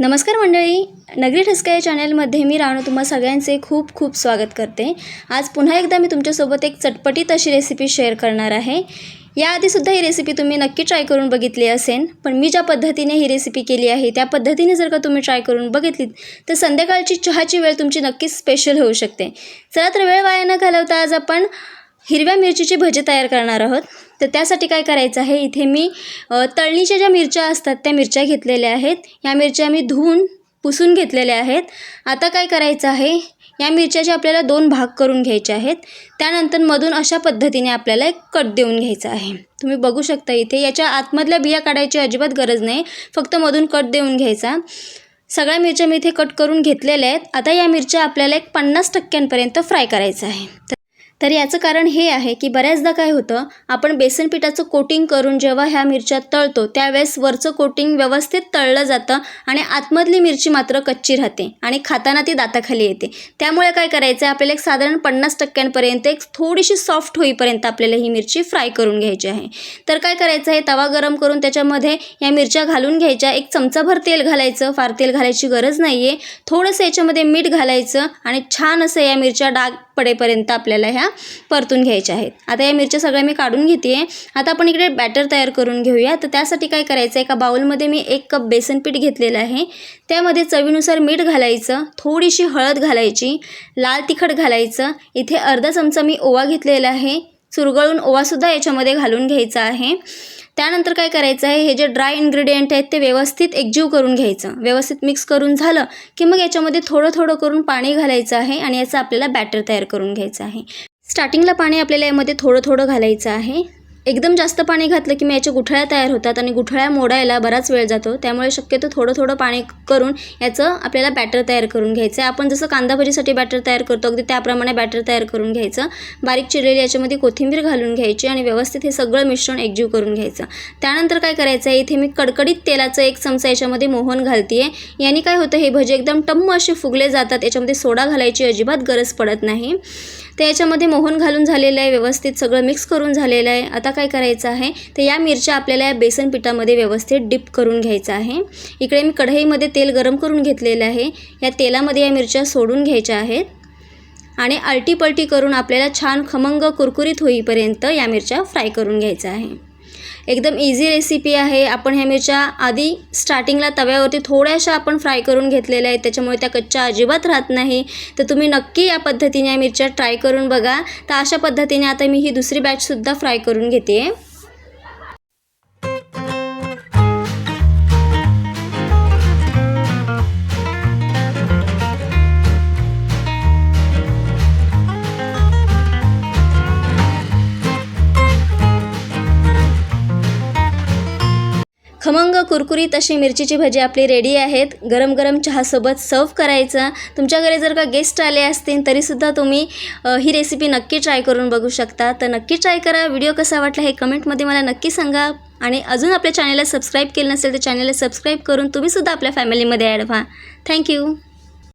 नमस्कार मंडळी. नगरी ठसका या चॅनलमध्ये मी राणू तुम्हा सगळ्यांचे खूप खूप स्वागत करते. आज पुन्हा एकदा मी तुमच्यासोबत एक चटपटीत अशी रेसिपी शेअर करणार आहे. याआधीसुद्धा ही रेसिपी तुम्ही नक्की ट्राय करून बघितली असेल पण मी ज्या पद्धतीने ही रेसिपी केली आहे त्या पद्धतीने जर का तुम्ही ट्राय करून बघितलीत तर संध्याकाळची चहाची वेळ तुमची नक्कीच स्पेशल होऊ शकते. चला तर वेळ वाया न घालवता आज आपण हिरव्या मिरचीचे भजे तयार करणार आहोत. तर त्यासाठी काय करायचं आहे इथे मी तळणीच्या ज्या मिरच्या असतात त्या मिरच्या घेतलेल्या आहेत. या मिरच्या मी धुवून पुसून घेतलेल्या आहेत. आता काय करायचं आहे या मिरच्याचे आपल्याला दोन भाग करून घ्यायचे आहेत. त्यानंतर मधून अशा पद्धतीने आपल्याला एक कट देऊन घ्यायचा आहे. तुम्ही बघू शकता इथे याच्या आतमधल्या बिया काढायची अजिबात गरज नाही फक्त मधून कट देऊन घ्यायचा. सगळ्या मिरच्या मी इथे कट करून घेतलेल्या आहेत. आता या मिरच्या आपल्याला एक पन्नास टक्क्यांपर्यंत फ्राय करायचं आहे. तर- याचं कारण हे आहे की बऱ्याचदा काय होतं आपण बेसन पिठाचं कोटिंग करून जेव्हा ह्या मिरच्या तळतो त्यावेळेस वरचं कोटिंग व्यवस्थित तळलं जातं आणि आतमधली मिरची मात्र कच्ची राहते आणि खाताना ती दाताखाली येते. त्यामुळे काय करायचं आहे आपल्याला एक साधारण पन्नास टक्क्यांपर्यंत एक थोडीशी सॉफ्ट होईपर्यंत आपल्याला ही मिरची फ्राय करून घ्यायची आहे. तर काय करायचं आहे तवा गरम करून त्याच्यामध्ये या मिरच्या घालून घ्यायच्या. एक चमचाभर तेल घालायचं फार तेल घालायची गरज नाही आहे थोडंसं याच्यामध्ये मीठ घालायचं आणि छान असं या मिरच्या डाग पडेपर्यंत आपल्याला ह्या परतून घ्यायच्या आहेत. आता या मिरच्या सगळ्या मी काढून घेते आहे आता आपण इकडे बॅटर तयार करून घेऊया. तर त्यासाठी काय करायचं आहे एका बाउलमध्ये मी एक कप बेसन पीठ घेतलेलं आहे. त्यामध्ये चवीनुसार मीठ घालायचं थोडीशी हळद घालायची लाल तिखट घालायचं. इथे अर्धा चमचा मी ओवा घेतलेला आहे. चुरगळून ओवासुद्धा याच्यामध्ये घालून घ्यायचा आहे. त्यानंतर काय करायचं आहे? हे जे ड्राय इन्ग्रेडियंट आहेत ते व्यवस्थित एकजीव करून घ्यायचं. व्यवस्थित मिक्स करून झालं की मग याच्यामध्ये थोडं थोडं करून पाणी घालायचं आहे आणि याचं आपल्याला बॅटर तयार करून घ्यायचं आहे. स्टार्टिंगला पाणी आपल्याला यामध्ये थोडं थोडं घालायचं आहे. एकदम जास्त पाणी घातलं की मग याच्या गुठळ्या तयार होतात आणि गुठळ्या मोडायला बराच वेळ जातो. त्यामुळे शक्यतो थोडं थोडं पाणी करून याचं आपल्याला बॅटर तयार करून घ्यायचं आहे. आपण जसं कांदा भजीसाठी बॅटर तयार करतो अगदी त्याप्रमाणे बॅटर तयार करून घ्यायचं. बारीक चिरलेली याच्यामध्ये कोथिंबीर घालून घ्यायची आणि व्यवस्थित हे सगळं मिश्रण एकजीव करून घ्यायचं. त्यानंतर काय करायचं आहे? इथे मी कडकडीत तेलाचं एक चमचा याच्यामध्ये मोहन घालते आहे याने काय होतं? हे भजे एकदम टम्म असे फुगले जातात. याच्यामध्ये सोडा घालायची अजिबात गरज पडत नाही. तर याच्यामध्ये मोहन घालून झालेलं आहे व्यवस्थित सगळं मिक्स करून झालेलं आहे. आता काय करायचं आहे? तर या मिरच्या आपल्याला या बेसन पिठामध्ये व्यवस्थित डिप करून घ्यायचं आहे. इकडे मी कढईमध्ये तेल गरम करून घेतलेलं आहे. या तेलामध्ये या मिरच्या सोडून घ्यायच्या आहेत. आणि आलटीपलटी करून आपल्याला छान खमंग कुरकुरीत होईपर्यंत या मिरच्या फ्राय करून घ्यायच्या आहे. एकदम इझी रेसिपी आहे. आपण ह्या मिरच्या आधी स्टार्टिंगला तव्यावरती थोड्याशा आपण फ्राय करून घेतलेल्या आहेत. त्याच्यामुळे त्या कच्च्या अजिबात राहत नाही. तर तुम्ही नक्की या पद्धतीने या मिरच्या ट्राय करून बघा. तर अशा पद्धतीने आता मी ही दुसरी बॅचसुद्धा फ्राय करून घेते. खमंग कुरकुरीत अशी मिरचीची भजी आपली रेडी आहेत. गरम गरम चहासोबत सर्व करायचं. तुमच्या घरी जर का गेस्ट आले असतील तरीसुद्धा तुम्ही ही रेसिपी नक्की ट्राय करून बघू शकता. तर नक्की ट्राय करा. व्हिडिओ कसा वाटला हे कमेंटमध्ये मला नक्की सांगा. आणि अजून आपल्या चॅनलला सबस्क्राईब केलं नसेल तर चॅनलला सबस्क्राईब करून तुम्हीसुद्धा आपल्या फॅमिलीमध्ये ॲड व्हा. थँक्यू